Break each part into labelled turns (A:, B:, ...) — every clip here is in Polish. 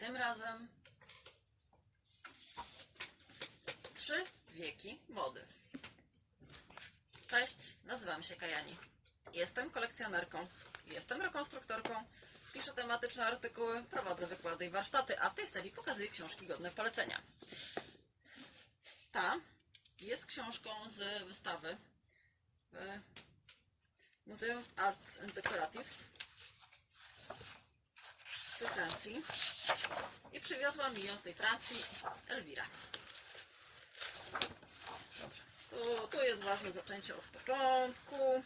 A: Tym razem trzy wieki mody. Cześć, nazywam się Kajani. Jestem kolekcjonerką, jestem rekonstruktorką, piszę tematyczne artykuły, prowadzę wykłady i warsztaty, a w tej serii pokazuję książki godne polecenia. Ta jest książką z wystawy w Muzeum Arts and Decoratives we Francji i przywiozła mi ją z tej Francji Elwira. Tu, tu jest ważne zaczęcie od początku.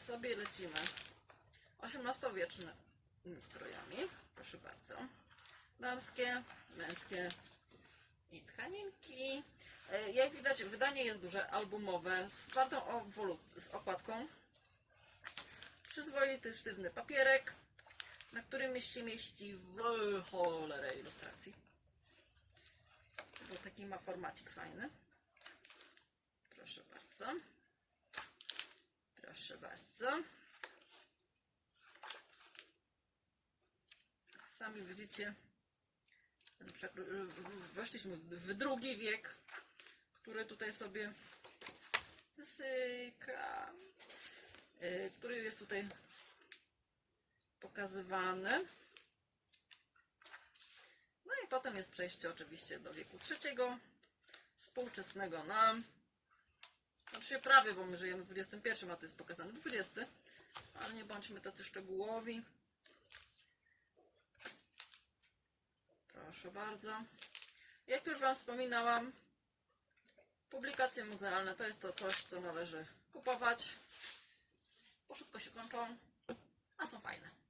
A: Sobie lecimy. XVIII-wieczne strojami. Proszę bardzo. Damskie, męskie i tkaninki. E, Jak widać, wydanie jest duże, albumowe, z twardą z okładką. Przyzwoity, sztywny papierek, na którym się mieści w cholerę ilustracji. Bo taki ma formacik fajny. Proszę bardzo. Proszę bardzo. Sami widzicie, weszliśmy w drugi wiek, który tutaj sobie styka, y, który jest tutaj pokazywany. No i potem jest przejście oczywiście do wieku trzeciego, współczesnego nam. Znaczy prawie, bo my żyjemy w XXI, a to jest pokazane 20. Ale nie bądźmy tacy szczegółowi. Proszę bardzo. Jak już Wam wspominałam, publikacje muzealne to jest to coś, co należy kupować, bo szybko się kończą, a są fajne.